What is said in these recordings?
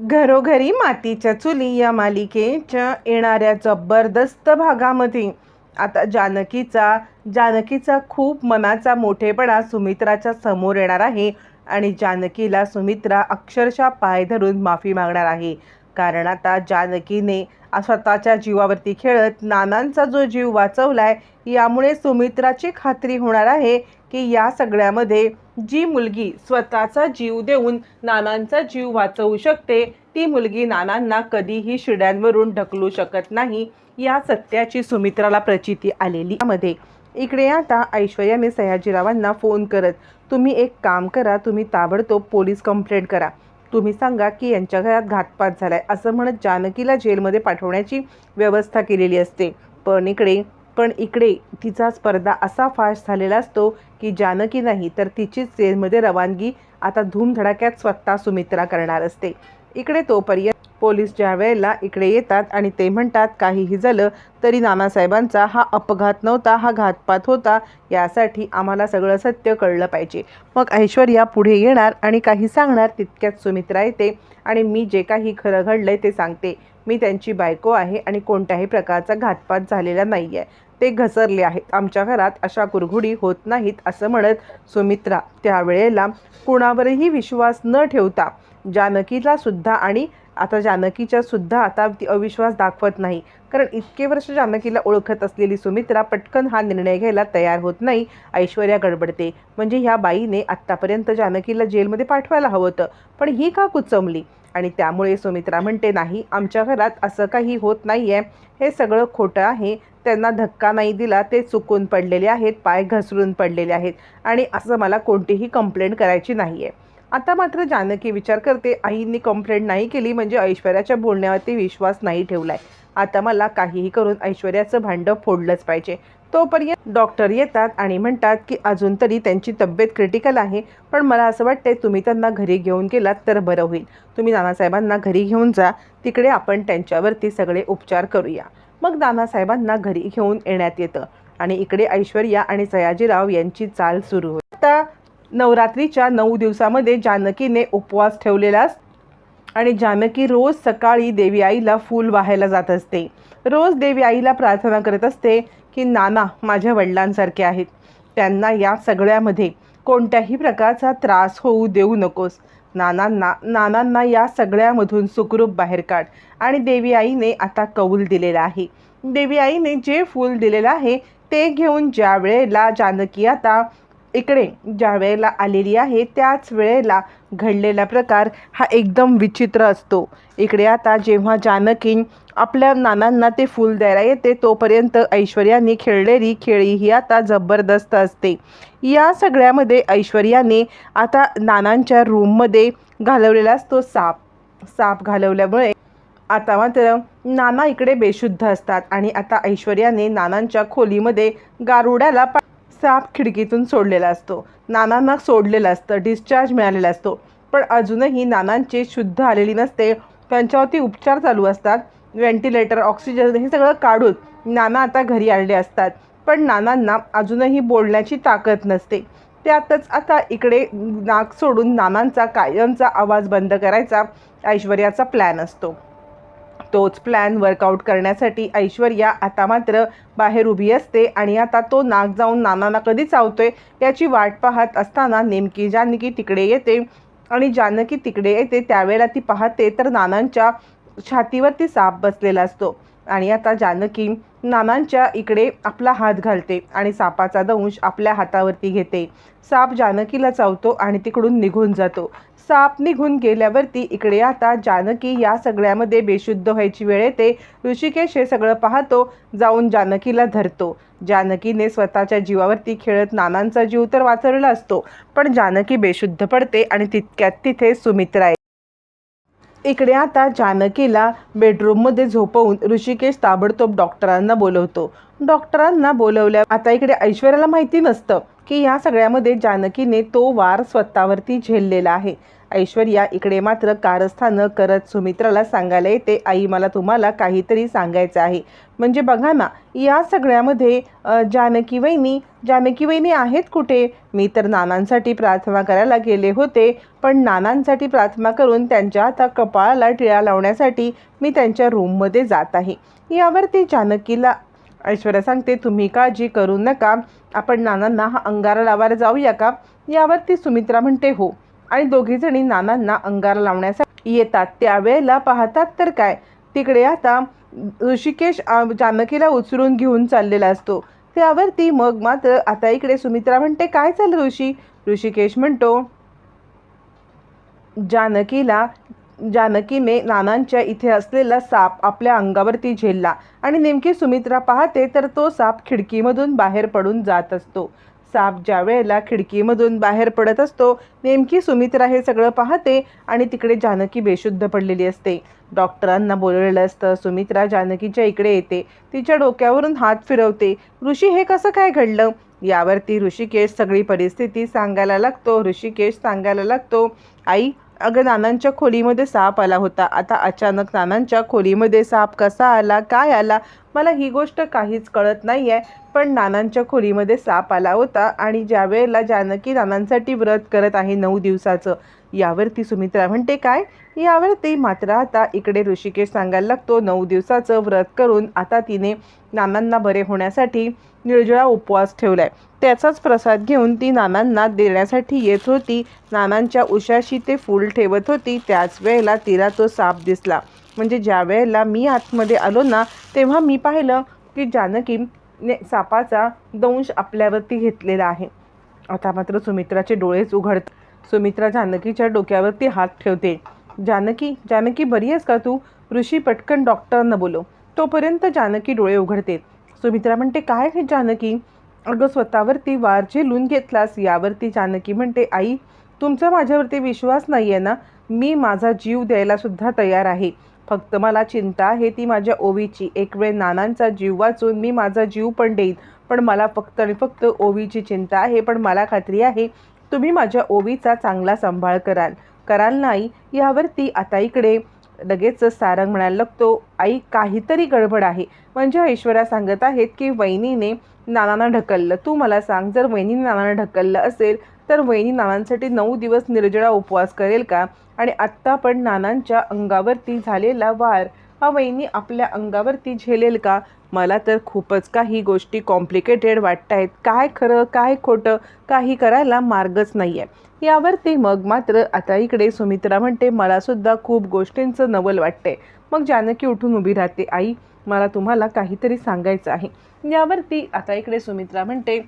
घरोघरी मातीच्या चुली या मालिकेच्या येणाऱ्या जबरदस्त भागामध्ये. आता जानकीचा जानकीचा खूप मनाचा मोठेपणा सुमित्राच्या समोर येणार आहे आणि जानकीला सुमित्रा अक्षरशः पाय धरून माफी मागणार आहे. कारण आता जानकीने स्वतःच्या जीवावरती खेळत नानांचा जो जीव वाचवलाय यामुळे सुमित्राची खात्री होणार आहे की या सगळ्यामध्ये जी मुलगी स्वतःचा जीव देऊन नानांचा जीव वाचवू शकते ती मुलगी नानांना कधीही शिड्यांवरून ढकलू शकत नाही या सत्याची सुमित्राला प्रचिती आलेली. मध्ये इकडे आता ऐश्वर्याने सयाजीरावांना फोन करत तुम्ही एक काम करा तुम्ही ताबडतोब पोलीस कंप्लेंट करा. तुम्ही सांगा की यांच्या घरात घातपात झाला आहे असं म्हणत जानकीला जेलमध्ये पाठवण्याची व्यवस्था केलेली असते. पण इकडे पण इकडे तिचा स्पर्धा असा फास्ट झालेला असतो की जानकी नाही तर तिचीच जेलमध्ये रवानगी आता धूमधडाक्यात स्वतः सुमित्रा करणार असते. इकडे तोपर्यंत पोलीस ज्या वेळेला इकडे येतात आणि ते म्हणतात काहीही झालं तरी नानासाहेबांचा हा अपघात नव्हता हा घातपात होता. यासाठी आम्हाला सगळं सत्य कळलं पाहिजे. मग ऐश्वर्या पुढे येणार आणि काही सांगणार तितक्यात सुमित्रा येते आणि मी जे काही खरं घडलं ते सांगते. मी त्यांची बायको आहे आणि कोणत्याही प्रकारचा घातपात झालेला नाही आहे ते घसरले आहेत. आमच्या घरात अशा कुरघुडी होत नाहीत असं म्हणत सुमित्रा त्यावेळेला कुणावरही विश्वास न ठेवता जानकीला सुद्धा आणि आता जानकीच्या सुद्धा आता ती अविश्वास दाखवत नाही. कारण इतके वर्ष जानकीला ओळखत असलेली सुमित्रा पटकन हा निर्णय घ्यायला तयार होत नाही ऐश्वर्या गडबडते. म्हणजे ह्या बाईने आत्तापर्यंत जानकीला जेलमध्ये पाठवायला हवं होतं पण ही का कुचमली आणि त्यामुळे सुमित्रा म्हणते नाही आमच्या घरात असं काही होत नाही आहे हे सगळं खोटं आहे. त्यांना धक्का नाही दिला ते चुकून पडलेले आहेत पाय घसरून पडलेले आहेत. आणि असं मला कोणतीही कंप्लेंट करायची नाही आहे आता मात्र जानकी विचार करते आईंनी कंप्लेंट नाही केली म्हणजे ऐश्वर्याच्या बोलण्यावरती विश्वास नाही ठेवलाय. आता मला काहीही करून ऐश्वर्याचं भांडं फोडलंच पाहिजे. तोपर्यंत डॉक्टर येतात आणि म्हणतात की अजून तरी त्यांची तब्येत क्रिटिकल आहे पण मला असं वाटतंय तुम्ही त्यांना घरी घेऊन गेलात तर बरं होईल. तुम्ही नानासाहेबांना घरी घेऊन जा तिकडे आपण त्यांच्यावरती सगळे उपचार करूया. मग नानासाहेबांना घरी घेऊन येण्यात येतं आणि इकडे ऐश्वर्या आणि सयाजीराव यांची चाल सुरू होते. आता नवरात्रीच्या नऊ दिवसामध्ये जानकीने उपवास ठेवलेला आणि जानकी रोज सकाळी देवी आईला फूल वाहायला जात असते. रोज देवी आईला प्रार्थना करत असते की नाना माझ्या वडिलांसारखे आहेत. त्यांना या सगळ्यामध्ये कोणत्याही प्रकारचा त्रास होऊ देऊ नकोस. नानांना नानांना या सगळ्यामधून सुखरूप बाहेर काढ. आणि देवी आईने आता कौल दिलेला आहे. देवी आईने जे फूल दिलेलं आहे ते घेऊन ज्या वेळेला जानकी आता इकडे ज्या वेळेला आलेली आहे त्याच वेळेला घडलेला प्रकार हा एकदम विचित्र असतो. इकडे आता जेव्हा जानकी आपल्या नानांना ते फूल द्यायला येते तोपर्यंत ऐश्वर्याने खेळलेली खेळी ही आता जबरदस्त असते. या सगळ्यामध्ये ऐश्वर्याने आता नानांच्या रूममध्ये घालवलेला असतो साप. साप घालवल्यामुळे आता मात्र नाना इकडे बेशुद्ध असतात आणि आता ऐश्वर्याने नानांच्या खोलीमध्ये गारुड्याला पा- साप खिडकीतून सोडलेला असतो. नानांना सोडलेलं असतं डिस्चार्ज मिळालेला असतो. पण अजूनही नानांची शुद्ध आलेली नसते. त्यांच्यावरती उपचार चालू असतात. व्हेंटिलेटर ऑक्सिजन हे सगळं काढून नाना आता घरी आलेले असतात. पण नानांना अजूनही बोलण्याची ताकद नसते. त्यातच आता इकडे नाक सोडून नानांचा कायमचा आवाज बंद करायचा ऐश्वर्याचा प्लॅन असतो. तोच प्लॅन वर्कआउट करण्यासाठी ऐश्वर्या आता मात्र बाहेर उभी असते आणि आता तो नाक जाऊन नानांना कधी चावतोय याची वाट पाहत असताना नेमकी जानकी तिकडे येते आणि जानकी तिकडे येते त्यावेळेला ती पाहते तर नानांच्या छातीवरती साप बसलेला असतो. आणि आता जानकी नानांच्या इकडे आपला हात घालते आणि सापाचा दंश आपल्या हातावरती घेते. साप जानकीला चावतो आणि तिकडून निघून जातो. साप निघून गेल्यावरती इकडे आता जानकी या सगळ्यामध्ये बेशुद्ध व्हायची वेळ येते. ऋषिकेश हे सगळं पाहतो जाऊन जानकीला धरतो. जानकीने स्वतःच्या जीवावरती खेळत नानांचा जीव तर वाचवला असतो पण जानकी बेशुद्ध पडते आणि तितक्यात तिथे सुमित्रा इकडे आता जानकीला बेडरूममध्ये झोपवून ऋषिकेश ताबडतोब डॉक्टरांना बोलवतो. डॉक्टरांना बोलवल्या आता इकडे ऐश्वर्याला माहिती नसतं की या सगळ्यामध्ये जानकीने तो वार स्वतःवरती झेललेला आहे. ऐश्वर्या इकडे मात्र कारस्थानं करत सुमित्राला सांगायला येते आई मला तुम्हाला काहीतरी सांगायचं आहे. म्हणजे बघा ना या सगळ्यामध्ये जानकी वहिनी जानकी वहिनी आहेत कुठे? मी तर नानांसाठी प्रार्थना करायला गेले होते पण नानांसाठी प्रार्थना करून त्यांच्या आता कपाळाला टिळा लावण्यासाठी मी त्यांच्या रूममध्ये जात आहे. यावरती जानकीला ऐश्वर्या सांगते तुम्ही काळजी करू नका आपण नानांना हा अंगारा लावायला जाऊया का? यावरती सुमित्रा म्हणते हो. आणि दोघीजणी नानांना अंगारा लावण्यासाठी येतात. त्यावेळेला पाहतात तर काय? तिकडे आता ऋषिकेश जानकीला उचलून घेऊन चाललेला असतो. त्यावरती मग मात्र आता इकडे सुमित्रा म्हणते काय चाललं ऋषी? ऋषिकेश म्हणतो जानकीला जानकीने नानांच्या इथे असलेला साप आपल्या अंगावरती झेलला आणि नेमकी सुमित्रा पाहते तर तो साप खिडकीमधून बाहेर पडून जात असतो. साप ज्या वेळेला खिडकीमधून बाहेर पडत असतो नेमकी सुमित्रा हे सगळं पाहते आणि तिकडे जानकी बेशुद्ध पडलेली असते. डॉक्टरांना बोलवलेलं असतं सुमित्रा जानकीच्या इकडे येते तिच्या डोक्यावरून हात फिरवते. ऋषी हे कसं काय घडलं? यावरती ऋषिकेश सगळी परिस्थिती सांगायला लागतो ऋषिकेश सांगायला लागतो आई अगं नानांच्या खोलीमध्ये साप आला होता. आता अचानक नानांच्या खोलीमध्ये साप कसा आला काय आला मला ही गोष्ट काहीच कळत नाही आहे पण नानांच्या खोलीमध्ये साप आला होता आणि ज्या वेळेला जानकी नानांसाठी व्रत करत आहे नऊ दिवसाचं यावरती सुमित्रा म्हणते काय? यावरती मात्र आता इकडे ऋषिकेश सांगायला लागतो नऊ दिवसाचं व्रत करून आता तिने नानांना बरे होण्यासाठी निर्जळा उपवास ठेवलाय. त्याचाच प्रसाद घेऊन ती नानांना देण्यासाठी येत होती. नानांच्या उशाशी ते फूल ठेवत होती. त्याच वेळेला तिला तो साप दिसला. म्हणजे ज्या वेळेला मी आतमध्ये आलो ना तेव्हा मी पाहिलं की जानकीने सापाचा दंश आपल्यावरती घेतलेला आहे. आता मात्र सुमित्राचे डोळेच उघडत सुमित्रा जानकीच्या डोक्यावरती हात ठेवते. जानकी जानकी बरी आहेस का तू? ऋषी पटकन डॉक्टरनं बोलो तोपर्यंत जानकी डोळे उघडते. सुमित्रा म्हणते काय हे जानकी? अगं स्वतःवरती वार झेलून घेतलास यावरती जानकी म्हणते आई तुमचा माझ्यावरती विश्वास नाही आहे ना? मी माझा जीव द्यायला सुद्धा तयार आहे. फक्त मला चिंता आहे ती माझ्या ओवीची. एक वेळ नानांचा जीव वाचून मी माझा जीव पण देईन. पण मला फक्त आणि फक्त ओवीची चिंता आहे पण मला खात्री आहे तुम्ही माझ्या ओवीचा चांगला सांभाळ कराल. कराल नाही यावरती आता इकडे लगेच सारंग म्हणायला लागतो आई काहीतरी गडबड आहे. म्हणजे ऐश्वर्या सांगत आहेत की वहिनीने नानांना ढकललं. तू मला सांग जर वहिनीने नानांना ढकललं असेल तर वहिनी नानांसाठी नऊ दिवस निर्जळा उपवास करेल का? आणि आत्ता पण नानांच्या अंगावरती झालेला वार हा वहिनी आपल्या अंगावरती झेलेल का? मला तर खूपच काही गोष्टी कॉम्प्लिकेटेड वाटत आहेत काय खरं काय खोटं काही करायला मार्गच नाही आहे यावरती मग मात्र आता इकडे सुमित्रा म्हणते मलासुद्धा खूप गोष्टींचं नवल वाटतंय. मग जानकी उठून उभी राहते आई मला तुम्हाला काहीतरी सांगायचं आहे. यावरती आता इकडे सुमित्रा म्हणते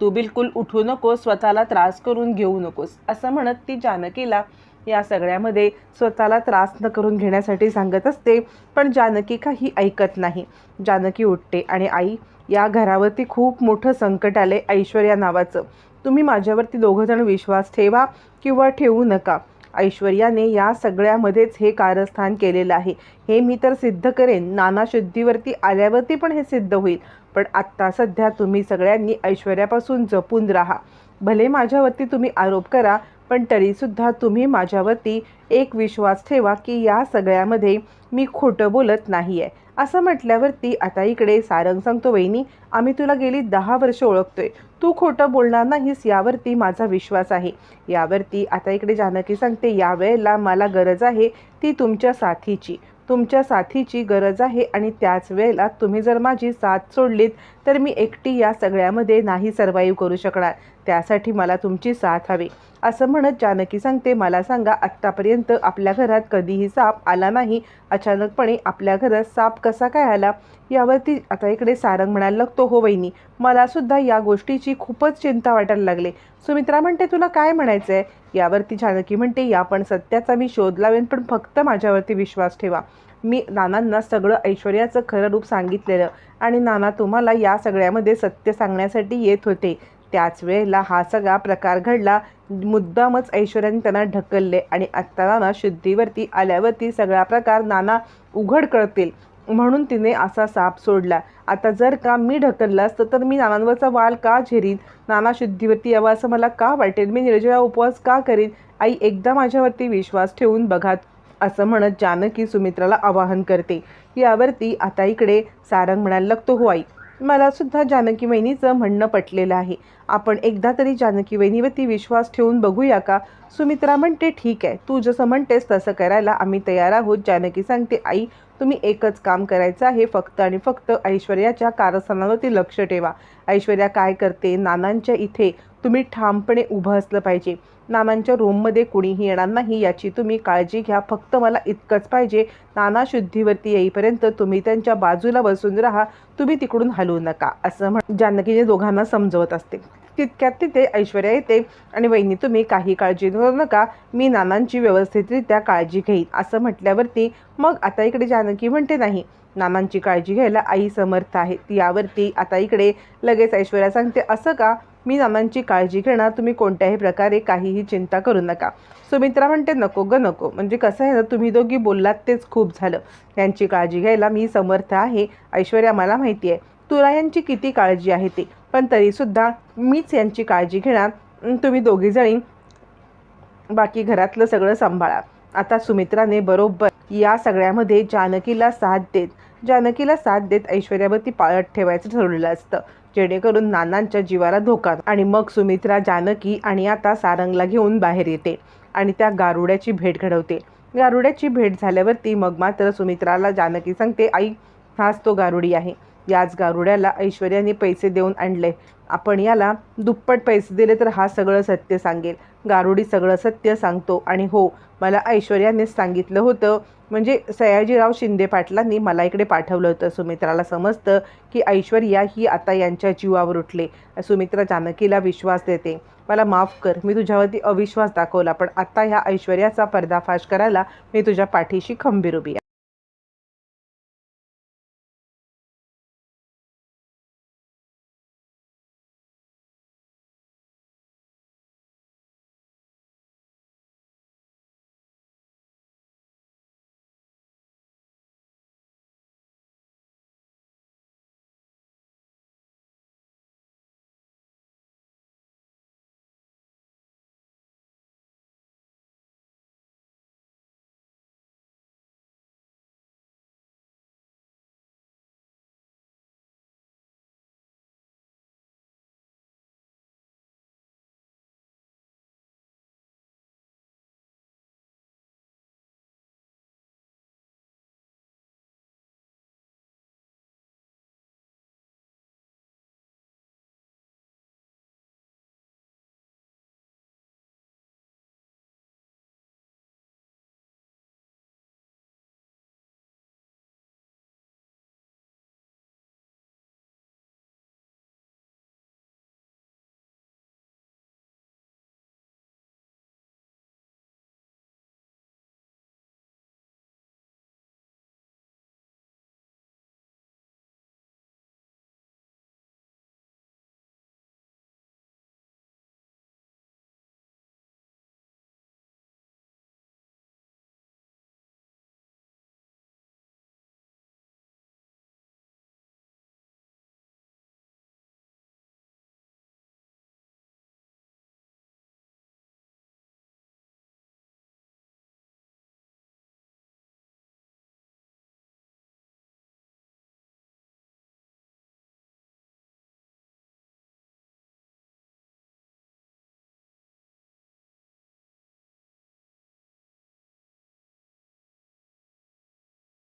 तू बिलकुल उठू नकोस स्वतःला त्रास करून घेऊ नकोस. असं म्हणत ती जानकीला या सगळ्यामध्ये स्वतःला त्रास न करून घेण्यासाठी सांगत असते पण जानकी काही ऐकत नाही. जानकी उठते आणि आई या घरावरती खूप मोठं संकट आले ऐश्वर्या नावाचं. तुम्ही माझ्यावरती दोघंजण विश्वास ठेवा किंवा ठेवू नका. ऐश्वर्याने या सगळ्यामध्येच हे कारस्थान केलेलं आहे. हे मी तर सिद्ध करेन. नाना शुद्धीवरती आल्यावरती पण हे सिद्ध होईल. पण आत्ता सध्या तुम्ही सगळ्यांनी ऐश्वर्यापासून जपून राहा. भले माझ्यावरती तुम्ही आरोप करा पण तरीसुद्धा तुम्ही माझ्यावरती एक विश्वास ठेवा की या सगळ्यामध्ये मी खोटं बोलत नाही आहे असं म्हटल्यावरती आता इकडे सारंग सांगतो वहिनी आम्ही तुला गेली दहा वर्ष ओळखतोय. तू खोटं बोलणार नाहीस यावरती माझा विश्वास आहे. यावरती आता इकडे जानकी सांगते यावेळेला मला गरज आहे ती तुमच्या साथीची. तुमच्या साथीची गरज आहे आणि त्याच वेळेला तुम्ही जर माझी साथ सोडलीत तर मी एकटी या सगळ्यामध्ये नाही सर्वाईव्ह करू शकणार. त्यासाठी मला तुमची साथ हवी. असं म्हणत जानकी सांगते मला सांगा आत्तापर्यंत आपल्या घरात कधीही साप आला नाही. अचानकपणे आपल्या घरात साप कसा काय आला? यावरती आता इकडे सारंग म्हणायला लागतो हो वहिनी मलासुद्धा या गोष्टीची खूपच चिंता वाटायला लागले. सुमित्रा म्हणते तुला काय म्हणायचं आहे यावरती जानकी म्हणते या पण सत्याचा मी शोध लावेन पण फक्त माझ्यावरती विश्वास ठेवा. मी नानांना सगळं ऐश्वर्याचं खरं रूप सांगितलेलं आणि नाना तुम्हाला या सगळ्यामध्ये सत्य सांगण्यासाठी येत होते. त्याच वेळेला हा सगळा प्रकार घडला. मुद्दामच ऐश्वर्याने त्यांना ढकलले आणि आत्ता नाना शुद्धीवरती आल्यावरती सगळा प्रकार नाना उघड कळतील म्हणून तिने असा साप सोडला. आता जर का मी ढकललं असतं तर मी नानांवरचा वाल का झेरीन? नाना शुद्धीवरती यावं असं मला का वाटेल? मी निर्जया उपवास का करीन? आई एकदा माझ्यावरती विश्वास ठेवून बघा असं म्हणत जानकी सुमित्राला आवाहन करते. यावरती आता इकडे सारंग म्हणायला लागतो हो आई. मला सुद्धा जानकी वहिनीचं म्हणणं पटलेलं आहे. आपण एकदा तरी जानकी वहिनीवरती विश्वास ठेवून बघूया का? सुमित्रा म्हणते ठीक आहे. तू जसं म्हणतेस तसं करायला आम्ही तयार आहोत. जानकी सांगते आई तुम्ही एकच काम करायचं आहे फक्त आणि फक्त ऐश्वर्याच्या कारस्थानावरती लक्ष ठेवा. ऐश्वर्या काय करते? नानांच्या इथे तुम्ही ठामपणे उभं असलं पाहिजे. नानांच्या रूममध्ये कुणीही येणार नाही याची तुम्ही काळजी घ्या. फक्त मला इतकंच पाहिजे नाना शुद्धीवरती येईपर्यंत तुम्ही त्यांच्या बाजूला बसून राहा. तुम्ही तिकडून हलवू नका असं म्हण जानकीने दोघांना समजवत असते. तितक्यात तिथे ऐश्वर्या येते. आणि वहिनी तुम्ही काही काळजी करू नका. मी नानांची व्यवस्थितरित्या काळजी घेईन. असं म्हटल्यावरती मग आता इकडे जानकी म्हणते नाही नानांची काळजी घ्यायला आई समर्थ आहे. यावरती आता इकडे लगेच ऐश्वर्या सांगते असं का? मी नानांची काळजी घेणार. तुम्ही कोणत्याही प्रकारे काहीही चिंता करू नका. सुमित्रा म्हणते नको ग नको. म्हणजे कसं आहे ना तुम्ही दोघी बोललात तेच खूप झालं. यांची काळजी घ्यायला मी समर्थ आहे. ऐश्वर्या मला माहिती आहे. तुला यांची किती काळजी आहे ती. पण तरीसुद्धा मीच यांची काळजी घेणार. तुम्ही दोघीजणी बाकी घरातलं सगळं सांभाळा. आता सुमित्राने बरोबर या सगळ्यामध्ये जानकीला साथ देत जानकीला साथ देत ऐश्वर्यावरती पाळत ठेवायचं ठरवलेलं असतं. जेणेकरून नानांच्या जीवाला धोका आणि मग सुमित्रा जानकी आणि आता सारंगला घेऊन बाहेर येते आणि त्या गारुड्याची भेट घडवते. गारुड्याची भेट झाल्यावरती मग मात्र सुमित्राला जानकी सांगते आई हाच तो गारुडी आहे. याच गारुड्याला ऐश्वर्याने पैसे देऊन आणले. आपण याला दुप्पट पैसे दिले तर हा सगळं सत्य सांगेल. गारुडी सगळं सत्य सांगतो आणि हो मला ऐश्वर्यानेच सांगितलं होतं. म्हणजे सयाजीराव शिंदे पाटलांनी मला इकडे पाठवलं होतं. सुमित्राला समजतं की ऐश्वर्या ही आता यांच्या जीवावर उठले. सुमित्रा जानकीला विश्वास देते. मला माफ कर मी तुझ्यावरती अविश्वास दाखवला पण आता ह्या ऐश्वर्याचा पर्दाफाश करायला मी तुझ्या पाठीशी खंबीर उभी आहे.